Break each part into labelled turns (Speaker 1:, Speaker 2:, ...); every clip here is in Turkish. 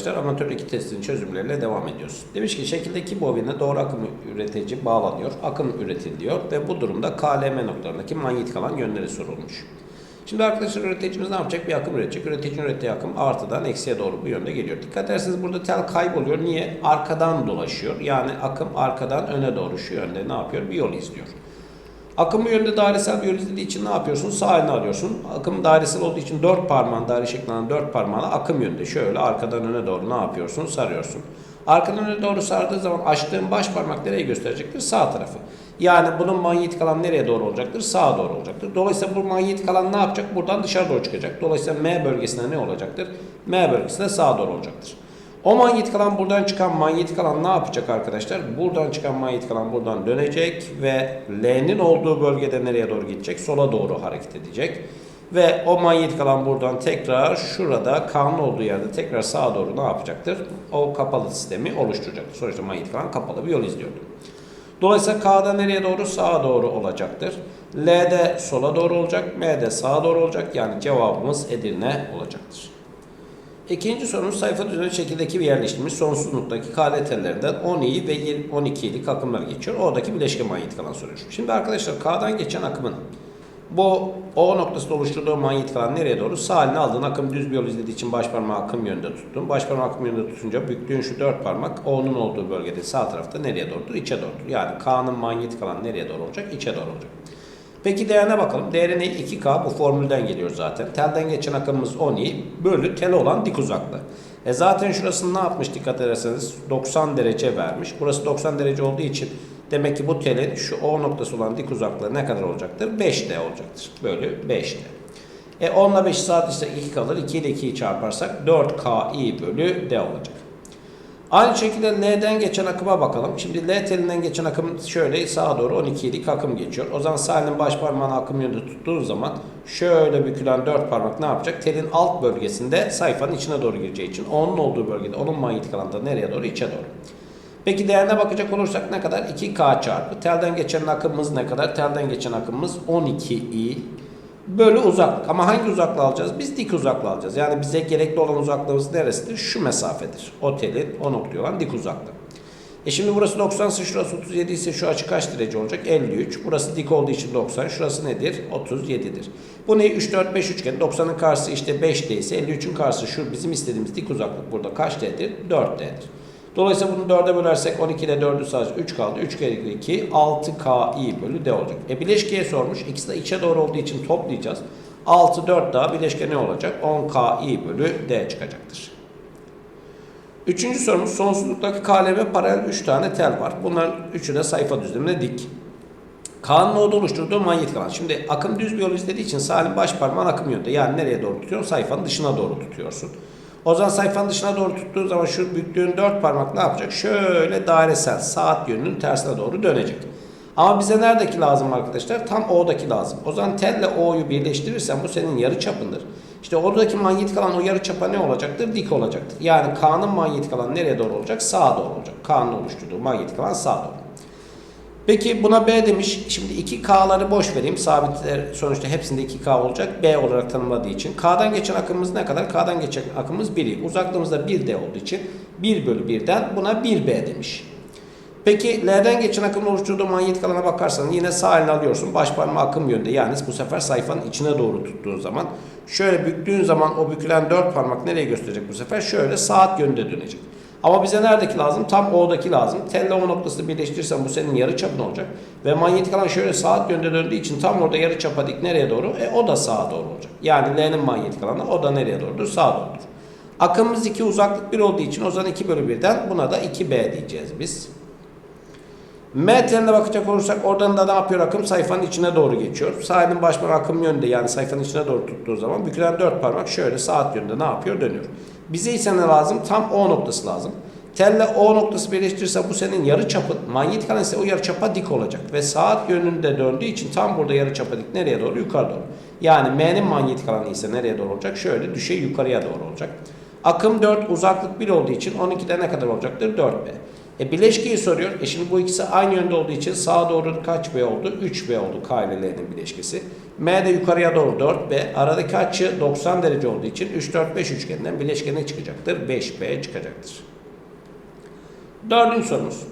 Speaker 1: arkadaşlar amatör iki testinin çözümleriyle devam ediyoruz. Demiş ki şekildeki bobine doğru akım üretici bağlanıyor, akım üretiliyor ve bu durumda KLM noktalarındaki manyetik alan yönleri sorulmuş. Şimdi arkadaşlar üreticimiz ne yapacak? Bir akım üretecek. Üreticinin ürettiği akım artıdan eksiye doğru bu yönde geliyor. Dikkat ederseniz burada tel kayboluyor. Niye? Arkadan dolaşıyor. Yani akım arkadan öne doğru şu yönde ne yapıyor? Bir yol izliyor. Akım bu yönde dairesel bir yol izlediği için ne yapıyorsun? Sağ eline alıyorsun. Akım dairesel olduğu için dört parmağın daire şeklinde dört parmağına akım yönde şöyle arkadan öne doğru ne yapıyorsun? Sarıyorsun. Arkadan öne doğru sardığı zaman açtığın baş parmak nereye gösterecektir? Sağ tarafı. Yani bunun manyetik alan nereye doğru olacaktır? Sağa doğru olacaktır. Dolayısıyla bu manyetik alan ne yapacak? Buradan dışarı doğru çıkacak. Dolayısıyla M bölgesinde ne olacaktır? M bölgesinde sağa doğru olacaktır. O manyetik alan buradan çıkan manyetik alan ne yapacak arkadaşlar? Buradan çıkan manyetik alan buradan dönecek ve L'nin olduğu bölgede nereye doğru gidecek? Sola doğru hareket edecek. Ve o manyetik alan buradan tekrar şurada K'nın olduğu yerde tekrar sağa doğru ne yapacaktır? O kapalı sistemi oluşturacaktır. Sonuçta manyetik alan kapalı bir yol izliyordu. Dolayısıyla K'da nereye doğru? Sağa doğru olacaktır. L'de sola doğru olacak. M'de sağa doğru olacak. Yani cevabımız Edirne olacaktır. İkinci sorumuz sayfa düzenli şekildeki bir yerleştirilmiş sonsuzluktaki KL tellerinden 10i ve 12'lik akımlar geçiyor. Oradaki bileşke manyetik alan soruyor. Şimdi arkadaşlar K'dan geçen akımın bu O noktasında oluşturduğu manyetik alan nereye doğru? Sağ eline aldığın akım düz bir yol izlediği için baş parmağı akım yönünde tuttun. Baş parmağı akım yönünde tutunca büktüğün şu dört parmak O'nun olduğu bölgede sağ tarafta nereye doğrudur? İçe doğrudur. Yani K'nın manyetik alan nereye doğru olacak? İçe doğru olacak. Peki değerine bakalım. Değeri ne? 2K bu formülden geliyor zaten. Telden geçen akımımız 10i bölü tel olan dik uzaklığı. E zaten şurasını ne yapmış dikkat ederseniz 90 derece vermiş. Burası 90 derece olduğu için demek ki bu telin şu O noktası olan dik uzaklığı ne kadar olacaktır? 5D olacaktır. Bölü 5D. E 10 ile 5 saat ise 2 kalır. 2 ile 2'yi çarparsak 4KI bölü D olacak. Aynı şekilde L'den geçen akıma bakalım. Şimdi L telinden geçen akım şöyle sağa doğru 12'lik akım geçiyor. O zaman sağ elin baş parmağını akım yönünde tuttuğun zaman şöyle bükülen dört parmak ne yapacak? Telin alt bölgesinde sayfanın içine doğru gireceği için onun olduğu bölgede onun manyetik alanda nereye doğru? içe doğru. Peki değerine bakacak olursak ne kadar? 2K çarpı. Telden geçen akımımız ne kadar? Telden geçen akımımız 12i bölü uzaklık. Ama hangi uzaklığı alacağız? Biz dik uzaklığı alacağız. Yani bize gerekli olan uzaklığımız neresidir? Şu mesafedir. Otelin o noktaya olan dik uzaklığı. E şimdi burası 90 ise şurası 37 ise şu açı kaç derece olacak? 53. Burası dik olduğu için 90. Şurası nedir? 37'dir. Bu ne? 3, 4, 5 üçgen. 90'ın karşısı işte 5 D ise 53'ün karşısı şu bizim istediğimiz dik uzaklık burada kaç D'dir? 4 D'dir. Dolayısıyla bunu 4'e bölersek 12 ile 4'ü sadece 3 kaldı. 3 kere 2 6KI bölü D olacak. E bileşkeye sormuş. İkisi de içe doğru olduğu için toplayacağız. 6 4 daha bileşke ne olacak? 10KI bölü D çıkacaktır. Üçüncü sorumuz sonsuzluktaki KLM paralel 3 tane tel var. Bunların üçü de sayfa düzlemine dik. K'nın orada oluşturduğu manyetik alan. Şimdi akım düz bir yol izlediği için salim baş parmağın akım yönünde. Yani nereye doğru tutuyorsun? Sayfanın dışına doğru tutuyorsun. O zaman sayfanın dışına doğru tuttuğun zaman şu büktüğün dört parmak ne yapacak? Şöyle dairesel saat yönünün tersine doğru dönecek. Ama bize neredeki lazım arkadaşlar? Tam O'daki lazım. O zaman telle O'yu birleştirirsen bu senin yarı çapındır. İşte oradaki manyetik alan o yarı çapa ne olacaktır? Dik olacaktır. Yani K'nın manyetik alan nereye doğru olacak? Sağa doğru olacak. K'nın oluşturduğu manyetik alan sağa doğru. Peki buna B demiş. Şimdi 2K'ları boş vereyim. Sabitler sonuçta hepsinde 2K olacak. B olarak tanımladığı için. K'dan geçen akımımız ne kadar? K'dan geçen akımımız 1'i. Uzaklığımızda 1D olduğu için 1 bölü 1'den buna 1B demiş. Peki L'den geçen akımın oluşturduğu manyetik alana bakarsan yine sağ elini alıyorsun. Baş parmağı akım yönünde. Yani bu sefer sayfanın içine doğru tuttuğun zaman şöyle büktüğün zaman o bükülen dört parmak nereye gösterecek bu sefer? Şöyle saat yönünde dönecek. Ama bize neredeki lazım? Tam O'daki lazım. Telle O noktasını birleştirirsen bu senin yarı çapın olacak. Ve manyetik alan şöyle saat yönde döndüğü için tam orada yarı çapa dik nereye doğru? E o da sağa doğru olacak. Yani L'nin manyetik alanı o da nereye doğrudur? Sağa doğrudur. Akımımız 2 uzaklık 1 olduğu için o zaman 2 bölü 1'den buna da 2B diyeceğiz biz. M teline bakacak olursak oradan da ne yapıyor akım? Sayfanın içine doğru geçiyor. Sağ elin baş parmağı akım yönünde yani sayfanın içine doğru tuttuğu zaman bükülen dört parmak şöyle saat yönünde ne yapıyor? Dönüyor. Bize ise ne lazım? Tam O noktası lazım. Telle O noktası birleştirirse bu senin yarı çapın. Manyetik alan ise o yarı çapa dik olacak. Ve saat yönünde döndüğü için tam burada yarı çapa dik nereye doğru? Yukarı doğru. Yani M'nin manyetik alanı ise nereye doğru olacak? Şöyle düşey yukarıya doğru olacak. Akım 4 uzaklık 1 olduğu için 12'de ne kadar olacaktır? 4B. E bileşkeyi soruyor. E şimdi bu ikisi aynı yönde olduğu için sağa doğru kaç B oldu? 3B oldu K ile L'nin bileşkesi. M de yukarıya doğru 4B. Aradaki açı 90 derece olduğu için 3, 4, 5 üçgeninden bileşke ne çıkacaktır? 5B çıkacaktır. Dördüncü sorumuz.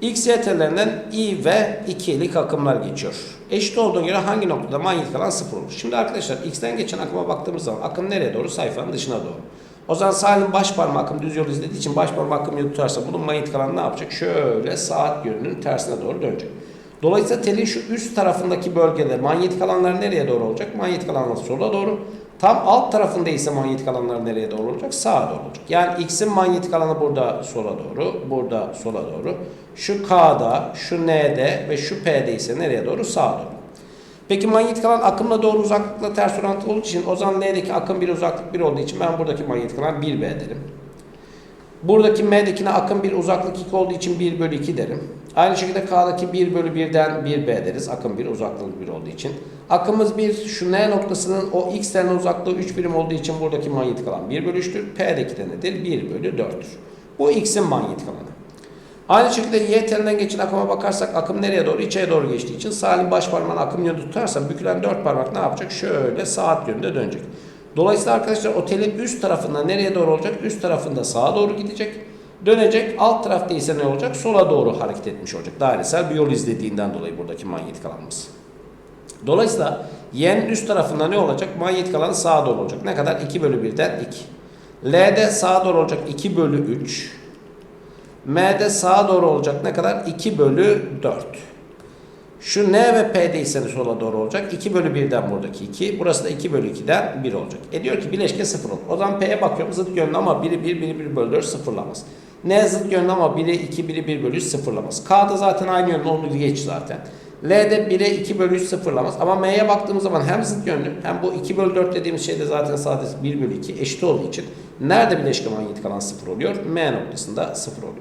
Speaker 1: X yeterlerinden I ve 2'lik akımlar geçiyor. Eşit olduğuna göre hangi noktada manyetik alan sıfır olur? Şimdi arkadaşlar X'ten geçen akıma baktığımız zaman akım nereye doğru? Sayfanın dışına doğru. O zaman Salim baş parmak akım düz yol izlediği için baş parmak akım yolu tutarsa bunun manyetik alanı ne yapacak? Şöyle saat yönünün tersine doğru dönecek. Dolayısıyla telin şu üst tarafındaki bölgede manyetik alanlar nereye doğru olacak? Manyetik alanlar sola doğru. Tam alt tarafında ise manyetik alanlar nereye doğru olacak? Sağa doğru olacak. Yani X'in manyetik alanı burada sola doğru, burada sola doğru. Şu K'da, şu N'de ve şu P'de ise nereye doğru? Sağa doğru. Peki manyetik alan akımla doğru uzaklıkla ters orantılı olduğu için o zaman L'deki akım bir uzaklık bir olduğu için ben buradaki manyetik alan 1B derim. Buradaki M'dekine akım bir uzaklık 2 olduğu için 1 bölü 2 derim. Aynı şekilde K'daki 1 bölü 1'den 1B deriz. Akım bir uzaklık 1 olduğu için. Akımız 1 şu N noktasının o X tane uzaklığı 3 birim olduğu için buradaki manyetik alan 1 bölü 3'tür. P'deki de nedir? 1 bölü 4'tür. Bu X'in manyetik alanı. Aynı şekilde Y telinden geçen akıma bakarsak akım nereye doğru? İçeri doğru geçtiği için Salim baş parmağını akım yönünde tutarsa bükülen dört parmak ne yapacak? Şöyle saat yönünde dönecek. Dolayısıyla arkadaşlar o telin üst tarafında nereye doğru olacak? Üst tarafında sağa doğru gidecek. Dönecek. Alt tarafta ise ne olacak? Sola doğru hareket etmiş olacak. Dairesel bir yol izlediğinden dolayı buradaki manyetik alanımız. Dolayısıyla Y'nin üst tarafında ne olacak? Manyetik alan sağa doğru olacak. Ne kadar? 2 bölü 1'den 2. L'de sağa doğru olacak 2 bölü 3. M'de sağa doğru olacak ne kadar? 2 bölü 4. Şu N ve P'de ise sola doğru olacak. 2 bölü 1'den buradaki 2. Burası da 2 bölü 2'den 1 olacak. E diyor ki bileşke 0 olur. O zaman P'ye bakıyorum zıt yönlü ama biri 1, biri 1 bölü 4 sıfırlamaz. N zıt yönlü ama biri 2, biri 1 bölü 3 sıfırlamaz. K'da zaten aynı yönlü onu geç zaten. L'de 1'e 2 bölü 3 sıfırlamaz. Ama M'ye baktığımız zaman hem zıt yönlü hem bu 2 bölü 4 dediğimiz şey de zaten sadece 1 bölü 2 eşit olduğu için nerede bileşke manyetik alan 0 oluyor? M noktasında 0 oluyor.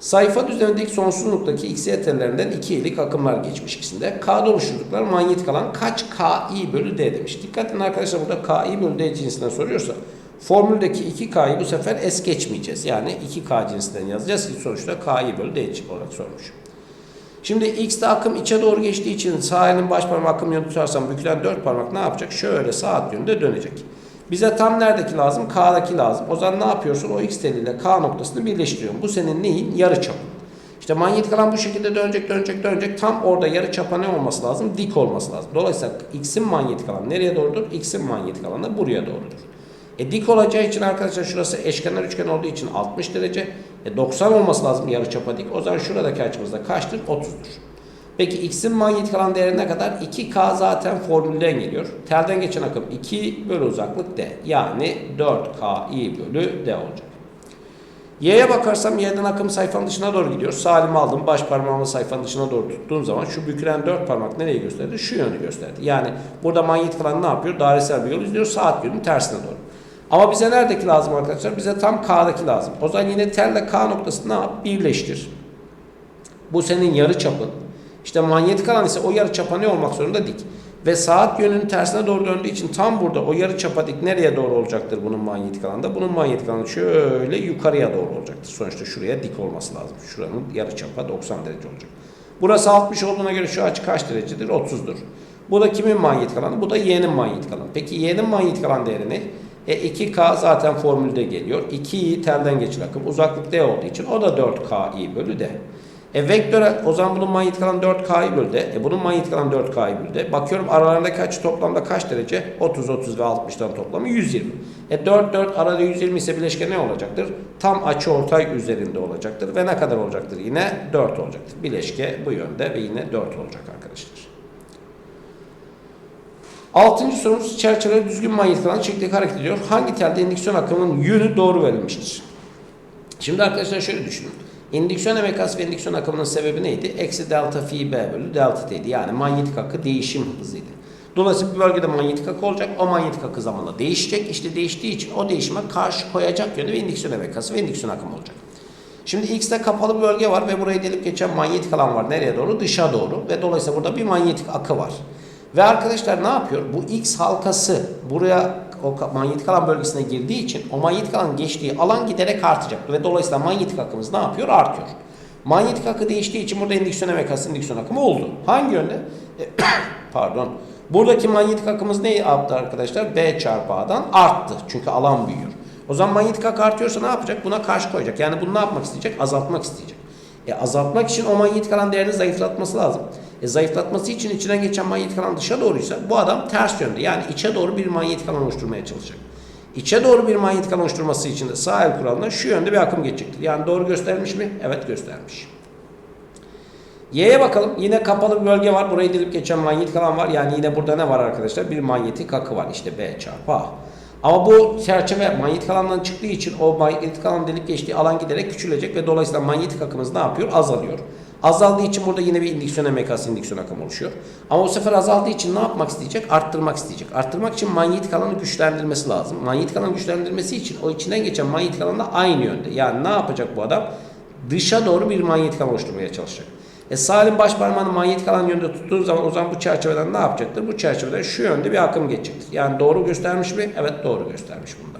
Speaker 1: Sayfa düzenindeki sonsuzluktaki x yeterlerinden 2 ilik akımlar geçmiş ikisinde. K'da oluşturdukları manyetik alan kaç Ki bölü D demiş. Dikkat edin arkadaşlar burada Ki bölü D cinsinden soruyorsa formüldeki 2K'yı bu sefer es geçmeyeceğiz. Yani 2K cinsinden yazacağız ki sonuçta Ki bölü D olarak sormuş. Şimdi x'te akım içe doğru geçtiği için sağ elin baş parmağı akım yönü tutarsam bükülen dört parmak ne yapacak? Şöyle saat yönünde dönecek. Bize tam neredeki lazım? K'daki lazım. O zaman ne yapıyorsun? O x teliyle K noktasını birleştiriyorsun. Bu senin neyin? Yarı çapın. İşte manyetik alan bu şekilde dönecek, dönecek, dönecek. Tam orada yarı çapa ne olması lazım? Dik olması lazım. Dolayısıyla x'in manyetik alanı nereye doğrudur? X'in manyetik alanı buraya doğrudur. E dik olacağı için arkadaşlar şurası eşkenar üçgen olduğu için 60 derece. E 90 olması lazım yarı çapa dik. O zaman şuradaki açımız da kaçtır? 30'dur. Peki x'in manyetik alan değeri ne kadar? 2k zaten formülden geliyor. Telden geçen akım 2 bölü uzaklık d. Yani 4ki bölü d olacak. Y'ye bakarsam y'den akım sayfanın dışına doğru gidiyor. Salim aldım. Baş parmağımı sayfanın dışına doğru tuttuğum zaman şu bükülen dört parmak nereye gösterdi? Şu yönü gösterdi. Yani burada manyetik alan ne yapıyor? Dairesel bir yol izliyor. Saat yönünün tersine doğru. Ama bize neredeki lazım arkadaşlar? Bize tam K'daki lazım. O zaman yine telle K noktasını? Birleştir. Bu senin yarı çapın. İşte manyetik alan ise o yarı çapa ne olmak zorunda? Dik. Ve saat yönünün tersine doğru döndüğü için tam burada o yarı çapa dik nereye doğru olacaktır bunun manyetik alanda? Bunun manyetik alanı şöyle yukarıya doğru olacaktır. Sonuçta şuraya dik olması lazım. Şuranın yarı çapa 90 derece olacak. Burası 60 olduğuna göre şu açı kaç derecedir? 30'dur. Bu da kimin manyetik alanı? Bu da y'nin manyetik alanı. Peki y'nin manyetik alan değeri ne? E 2K zaten formülde geliyor. 2i telden geçir akım. Uzaklık D olduğu için o da 4KI bölü D. E vektör o zaman bunun manyetik alanı 4K'yı bölü D. E bunun manyetik alanı 4K'yı bölü D. Bakıyorum aralarındaki açı toplamda kaç derece? 30, 30 ve 60'tan toplamı 120. E 4, 4 arada 120 ise bileşke ne olacaktır? Tam açı ortay üzerinde olacaktır. Ve ne kadar olacaktır? Yine 4 olacaktır. Bileşke bu yönde ve yine 4 olacak arkadaşlar. Altıncı sorumuz çerçeve düzgün manyetik alan şeklinde hareket ediyor. Hangi telde indüksiyon akımının yönü doğru verilmiştir? Şimdi arkadaşlar şöyle düşünün. İndüksiyon emekası ve indüksiyon akımının sebebi neydi? Eksi delta fi b bölü delta t'ydi. Yani manyetik akı değişim hızıydı. Dolayısıyla bir bölgede manyetik akı olacak. O manyetik akı zamanla değişecek. İşte değiştiği için o değişime karşı koyacak yönde ve indüksiyon emekası ve indüksiyon akımı olacak. Şimdi X'te kapalı bir bölge var ve burayı delip geçen manyetik alan var. Nereye doğru? Dışa doğru. Ve dolayısıyla burada bir manyetik akı var. Ve arkadaşlar ne yapıyor? Bu X halkası buraya o manyetik alan bölgesine girdiği için o manyetik alan geçtiği alan giderek artacak. Ve dolayısıyla manyetik akımımız ne yapıyor? Artıyor. Manyetik akı değiştiği için burada endüksiyon emekası, endüksiyon akımı oldu. Hangi yönde? E, Pardon. Buradaki manyetik akımız ne yaptı arkadaşlar? B çarpı A'dan arttı. Çünkü alan büyüyor. O zaman manyetik akı artıyorsa ne yapacak? Buna karşı koyacak. Yani bunu ne yapmak isteyecek? Azaltmak isteyecek. E azaltmak için o manyetik alan değerini zayıflatması lazım. E zayıflatması için içinden geçen manyetik alan dışa doğruysa bu adam ters yönde. Yani içe doğru bir manyetik alan oluşturmaya çalışacak. İçe doğru bir manyetik alan oluşturması için de sağ el kuralına şu yönde bir akım geçecektir. Yani doğru göstermiş mi? Evet göstermiş. Y'ye bakalım. Yine kapalı bir bölge var. Burayı delip geçen manyetik alan var. Yani yine burada ne var arkadaşlar? Bir manyetik akı var. İşte B çarpı A. Ama bu çerçeve manyetik alandan çıktığı için o manyetik alan delip geçtiği alan giderek küçülecek ve dolayısıyla manyetik akımız ne yapıyor? Azalıyor. Azaldığı için burada yine bir indüksiyon emekası, indüksiyon akımı oluşuyor. Ama o sefer azaldığı için ne yapmak isteyecek? Arttırmak isteyecek. Arttırmak için manyetik alanı güçlendirmesi lazım. Manyetik alanı güçlendirmesi için o içinden geçen manyetik alan da aynı yönde. Yani ne yapacak bu adam? Dışa doğru bir manyetik alan oluşturmaya çalışacak. E salim baş parmağını manyetik alan yönde tuttuğu zaman o zaman bu çerçeveden ne yapacaktır? Bu çerçeveden şu yönde bir akım geçecektir. Yani doğru göstermiş mi? Evet doğru göstermiş bunda.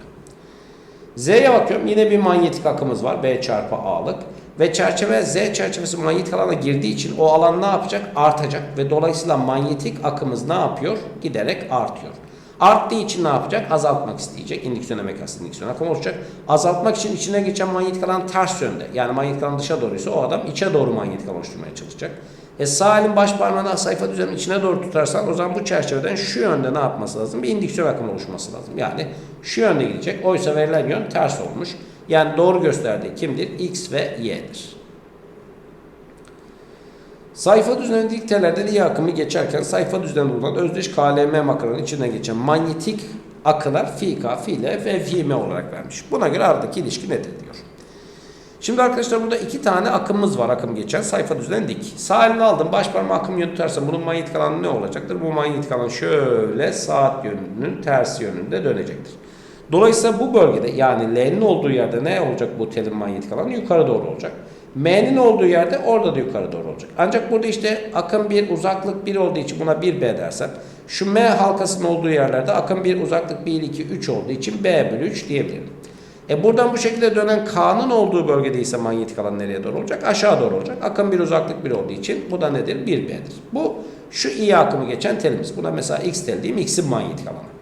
Speaker 1: Z'ye bakıyorum. Yine bir manyetik akımız var. B çarpı A'lık. Ve çerçeve Z çerçevesi manyetik alana girdiği için o alan ne yapacak? Artacak. Ve dolayısıyla manyetik akımız ne yapıyor? Giderek artıyor. Arttığı için ne yapacak? Azaltmak isteyecek. İndüksiyon emekası, indüksiyon akım olacak. Azaltmak için içine geçen manyetik alan ters yönde. Yani manyetik alan dışa doğruysa o adam içe doğru manyetik alan oluşturmaya çalışacak. E sağ elin baş parmağını sayfa düzeninin içine doğru tutarsan o zaman bu çerçeveden şu yönde ne yapması lazım? Bir indüksiyon akımı oluşması lazım. Yani şu yönde gidecek. Oysa verilen yön ters olmuş. Yani doğru gösterdiği kimdir? X ve Y'dir. Sayfa düzeni dik tellerden iyi akımı geçerken sayfa düzeni bulunan özdeş KLM makaronun içinden geçen manyetik akılar fi K, fi L ve fi M olarak vermiş. Buna göre aradaki ilişki nedir diyor. Şimdi arkadaşlar burada iki tane akımımız var akım geçen sayfa düzeni dik. Sağ elini aldım baş parmağı akım yönü tutarsan bunun manyetik alanı ne olacaktır? Bu manyetik alan şöyle saat yönünün tersi yönünde dönecektir. Dolayısıyla bu bölgede yani L'nin olduğu yerde ne olacak bu telin manyetik alanı? Yukarı doğru olacak. M'nin olduğu yerde orada da yukarı doğru olacak. Ancak burada işte akım 1 uzaklık 1 olduğu için buna 1B dersen şu M halkasının olduğu yerlerde akım 1 uzaklık 1 2 3 olduğu için B bölü 3 diyebilirim. E buradan bu şekilde dönen K'nın olduğu bölgede ise manyetik alan nereye doğru olacak? Aşağı doğru olacak. Akım 1 uzaklık 1 olduğu için bu da nedir? 1B'dir. Bu şu iyi akımı geçen telimiz. Buna mesela X tel diyeyim. X'in manyetik alanı.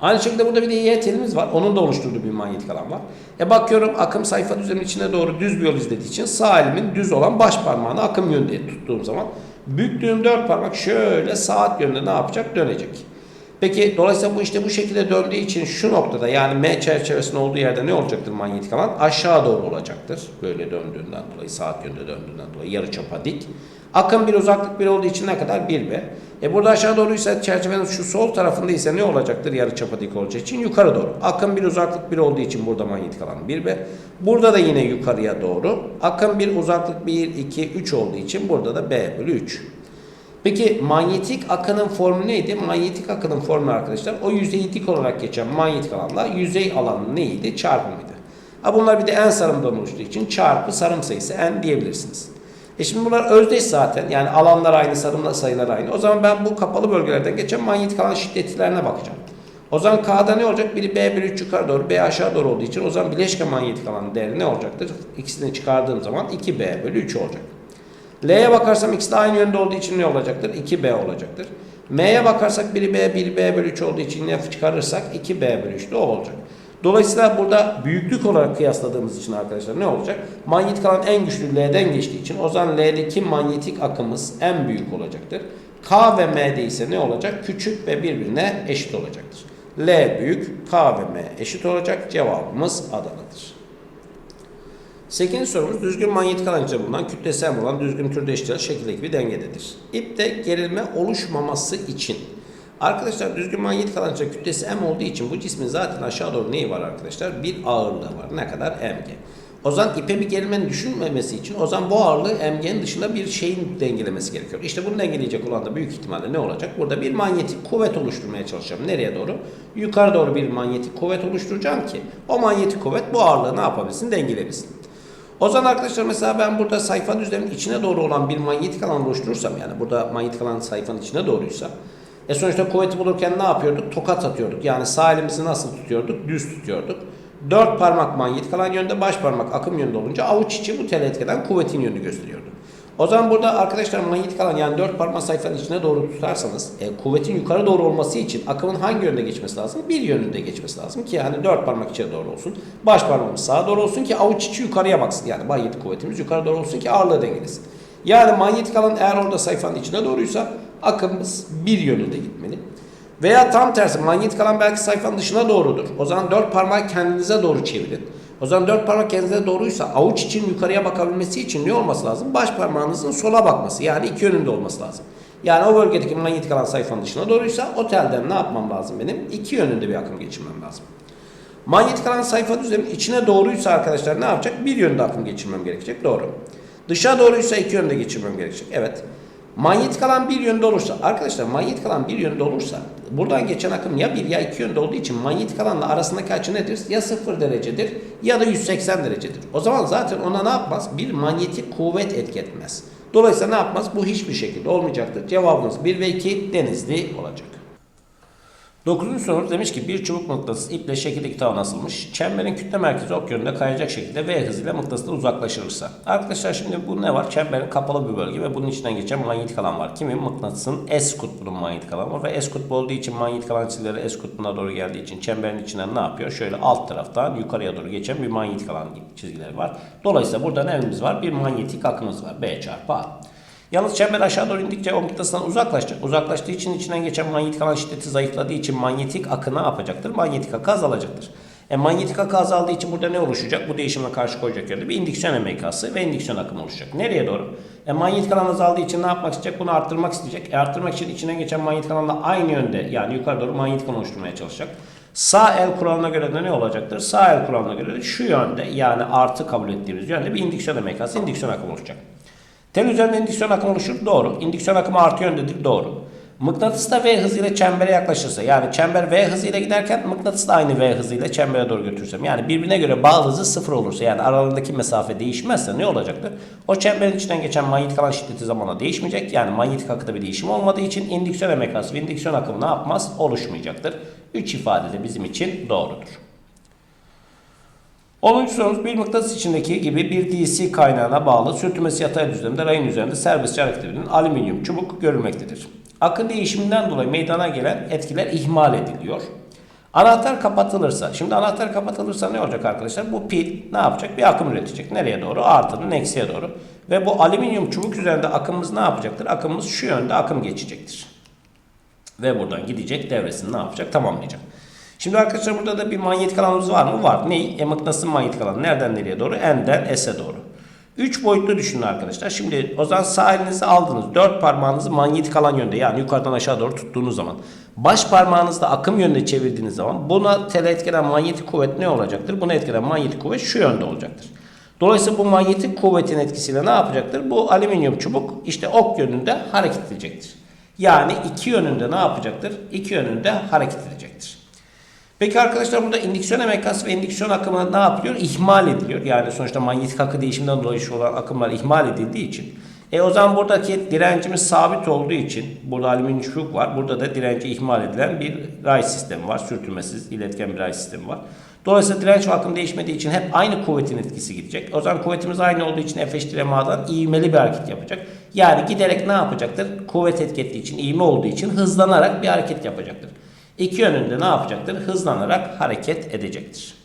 Speaker 1: Aynı şekilde burada bir de Y var. Onun da oluşturduğu bir manyetik alan var. E bakıyorum akım sayfa düzeninin içine doğru düz bir yol izlediği için sağ elimin düz olan baş parmağını akım yönünde tuttuğum zaman büktüğüm dört parmak şöyle saat yönünde ne yapacak? Dönecek. Peki dolayısıyla bu işte bu şekilde döndüğü için şu noktada yani M çerçevesinin olduğu yerde ne olacaktır manyetik alan? Aşağı doğru olacaktır. Böyle döndüğünden dolayı saat yönünde döndüğünden dolayı yarı çapa dik. Akım bir uzaklık bir olduğu için ne kadar? 1B. E burada aşağı doğruysa çerçevenin şu sol tarafında ise ne olacaktır? Yarı çapa dik olacağı için yukarı doğru. Akım bir uzaklık bir olduğu için burada manyetik alan 1B. Burada da yine yukarıya doğru. Akım bir uzaklık 1, 2, 3 olduğu için burada da B bölü 3. Peki manyetik akının formu neydi? Manyetik akının formu arkadaşlar o yüzeyi dik olarak geçen manyetik alanla yüzey alanı neydi? Çarpımıydı. Ha bunlar bir de en sarımdan oluştuğu için çarpı sarım sayısı n diyebilirsiniz. E şimdi bunlar özdeş zaten. Yani alanlar aynı, sarım sayılar aynı. O zaman ben bu kapalı bölgelerden geçen manyetik alan şiddetlerine bakacağım. O zaman K'da ne olacak? Biri B bölü 3 yukarı doğru, B aşağı doğru olduğu için o zaman bileşke manyetik alanın değeri ne olacaktır? İkisini çıkardığım zaman 2B bölü 3 olacak. L'ye bakarsam ikisi de aynı yönde olduğu için ne olacaktır? 2B olacaktır. M'ye bakarsak biri B, biri B bölü 3 olduğu için ne çıkarırsak 2B bölü 3 de o olacak. Dolayısıyla burada büyüklük olarak kıyasladığımız için arkadaşlar ne olacak? Manyetik alan en güçlü L'den geçtiği için o zaman L'deki manyetik akımız en büyük olacaktır. K ve M'de ise ne olacak? Küçük ve birbirine eşit olacaktır. L büyük, K ve M eşit olacak. Cevabımız Adana'dır. 8. sorumuz düzgün manyetik alan içinde bulunan kütlesi M olan düzgün türde eşdeğer şekildeki bir dengededir. İpte gerilme oluşmaması için Arkadaşlar düzgün manyetik alan içinde kütlesi M olduğu için bu cismin zaten aşağı doğru neyi var arkadaşlar? Bir ağırlığı var. Ne kadar? Mg. O zaman ipe bir gerilmenin düşünmemesi için o zaman bu ağırlığı MG'nin dışında bir şeyin dengelemesi gerekiyor. İşte bunu dengeleyecek olan da büyük ihtimalle ne olacak? Burada bir manyetik kuvvet oluşturmaya çalışacağım. Nereye doğru? Yukarı doğru bir manyetik kuvvet oluşturacağım ki o manyetik kuvvet bu ağırlığı ne yapabilsin? Dengelebilsin. O zaman arkadaşlar mesela ben burada sayfa düzleminin içine doğru olan bir manyetik alan oluşturursam yani burada manyetik alan sayfanın içine doğruysa e sonuçta kuvveti bulurken ne yapıyorduk? Tokat atıyorduk. Yani sağ elimizi nasıl tutuyorduk? Düz tutuyorduk. Dört parmak manyetik alan yönde, baş parmak akım yönünde olunca avuç içi bu tel etkeden kuvvetin yönünü gösteriyordu. O zaman burada arkadaşlar manyetik alan yani dört parmak sayfanın içine doğru tutarsanız e, kuvvetin yukarı doğru olması için akımın hangi yönde geçmesi lazım? Bir yönünde geçmesi lazım ki yani dört parmak içeri doğru olsun. Baş parmağımız sağa doğru olsun ki avuç içi yukarıya baksın. Yani manyetik kuvvetimiz yukarı doğru olsun ki ağırlığı dengelesin. Yani manyetik alan eğer orada sayfanın içine doğruysa akımımız bir yönünde gitmeli. Veya tam tersi manyetik alan belki sayfanın dışına doğrudur. O zaman dört parmağı kendinize doğru çevirin. O zaman dört parmak kendinize doğruysa avuç için yukarıya bakabilmesi için ne olması lazım? Baş parmağınızın sola bakması yani iki yönünde olması lazım. Yani o bölgedeki manyetik alan sayfanın dışına doğruysa o telden ne yapmam lazım benim? İki yönünde bir akım geçirmem lazım. Manyetik alan sayfa düzleminin içine doğruysa arkadaşlar ne yapacak? Bir yönde akım geçirmem gerekecek. Doğru. Dışa doğruysa iki yönde geçirmem gerekecek. Evet. Manyetik alan bir yönde olursa arkadaşlar manyetik alan bir yönde olursa buradan geçen akım ya bir ya iki yönde olduğu için manyetik alanla arasındaki açı nedir? Ya sıfır derecedir ya da 180 derecedir. O zaman zaten ona ne yapmaz? Bir manyetik kuvvet etki. Dolayısıyla ne yapmaz? Bu hiçbir şekilde olmayacaktır. Cevabımız 1 ve 2 denizli olacak. Dokuzuncu soru demiş ki bir çubuk mıknatıs iple şekildeki tavana asılmış. Çemberin kütle merkezi ok yönünde kayacak şekilde V hızıyla mıknatıstan uzaklaşırsa. Arkadaşlar şimdi bu ne var? Çemberin kapalı bir bölge ve bunun içinden geçen manyetik alan var. Kimin? Mıknatısın S kutbunun manyetik alanı var ve S kutbu olduğu için manyetik alan çizgileri S kutbuna doğru geldiği için çemberin içinden ne yapıyor? Şöyle alt taraftan yukarıya doğru geçen bir manyetik alan çizgileri var. Dolayısıyla burada neyimiz var? Bir manyetik akımız var. B çarpı A. Yalnız çember aşağı doğru indikçe o mıknatıstan uzaklaşacak. Uzaklaştığı için içinden geçen manyetik alan şiddeti zayıfladığı için manyetik akı ne yapacaktır? Manyetik akı azalacaktır. E manyetik akı azaldığı için burada ne oluşacak? Bu değişimle karşı koyacak yönde bir indüksiyon emekası ve indüksiyon akımı oluşacak. Nereye doğru? E manyetik alan azaldığı için ne yapmak isteyecek? Bunu arttırmak isteyecek. E arttırmak için içinden geçen manyetik alanla aynı yönde yani yukarı doğru manyetik alan oluşturmaya çalışacak. Sağ el kuralına göre de ne olacaktır? Sağ el kuralına göre de şu yönde yani artı kabul ettiğimiz yönde bir indüksiyon emekası, indüksiyon akımı oluşacak. Tel üzerinde indüksiyon akımı oluşur. Doğru. İndüksiyon akımı artı yöndedir. Doğru. Mıknatıs da V hızıyla çembere yaklaşırsa yani çember V hızıyla giderken mıknatıs da aynı V hızıyla çembere doğru götürürsem yani birbirine göre bağlı hızı sıfır olursa yani aralarındaki mesafe değişmezse ne olacaktır? O çemberin içinden geçen manyetik alan şiddeti zamanla değişmeyecek. Yani manyetik akıda bir değişim olmadığı için indüksiyon emekası ve indüksiyon akımı ne yapmaz? Oluşmayacaktır. 3 ifade de bizim için doğrudur. 10. sorumuz bir mıknatıs içindeki gibi bir DC kaynağına bağlı sürtünmesi yatay düzlemde rayın üzerinde serbestçe hareket edilen alüminyum çubuk görülmektedir. Akı değişiminden dolayı meydana gelen etkiler ihmal ediliyor. Anahtar kapatılırsa, şimdi anahtar kapatılırsa ne olacak arkadaşlar? Bu pil ne yapacak? Bir akım üretecek. Nereye doğru? Artıdan eksiye doğru. Ve bu alüminyum çubuk üzerinde akımımız ne yapacaktır? Akımımız şu yönde akım geçecektir. Ve buradan gidecek devresini ne yapacak? Tamamlayacak. Şimdi arkadaşlar burada da bir manyetik alanımız var mı? Var. Ne? E mıknatısın manyetik alanı. Nereden nereye doğru? N'den S'e doğru. 3 boyutlu düşünün arkadaşlar. Şimdi o zaman sağ elinizi aldınız. 4 parmağınızı manyetik alan yönde yani yukarıdan aşağı doğru tuttuğunuz zaman. Baş parmağınızda akım yönde çevirdiğiniz zaman buna tele etkilenen manyetik kuvvet ne olacaktır? Buna etkilenen manyetik kuvvet şu yönde olacaktır. Dolayısıyla bu manyetik kuvvetin etkisiyle ne yapacaktır? Bu alüminyum çubuk işte ok yönünde hareket edecektir. Yani iki yönünde ne yapacaktır? İki yönünde hareket edecektir. Peki arkadaşlar burada indüksiyon emekası ve indüksiyon akımı ne yapıyor? İhmal ediliyor. Yani sonuçta manyetik akı değişiminden dolayı olan akımlar ihmal edildiği için. E o zaman buradaki direncimiz sabit olduğu için burada alüminyum çubuk var. Burada da direnci ihmal edilen bir ray sistemi var. Sürtünmesiz, iletken bir ray sistemi var. Dolayısıyla direnç ve akım değişmediği için hep aynı kuvvetin etkisi gidecek. O zaman kuvvetimiz aynı olduğu için F eşittir MA'dan ivmeli bir hareket yapacak. Yani giderek ne yapacaktır? Kuvvet etki ettiği için, ivme olduğu için hızlanarak bir hareket yapacaktır. İki yönünde ne yapacaktır? Hızlanarak hareket edecektir.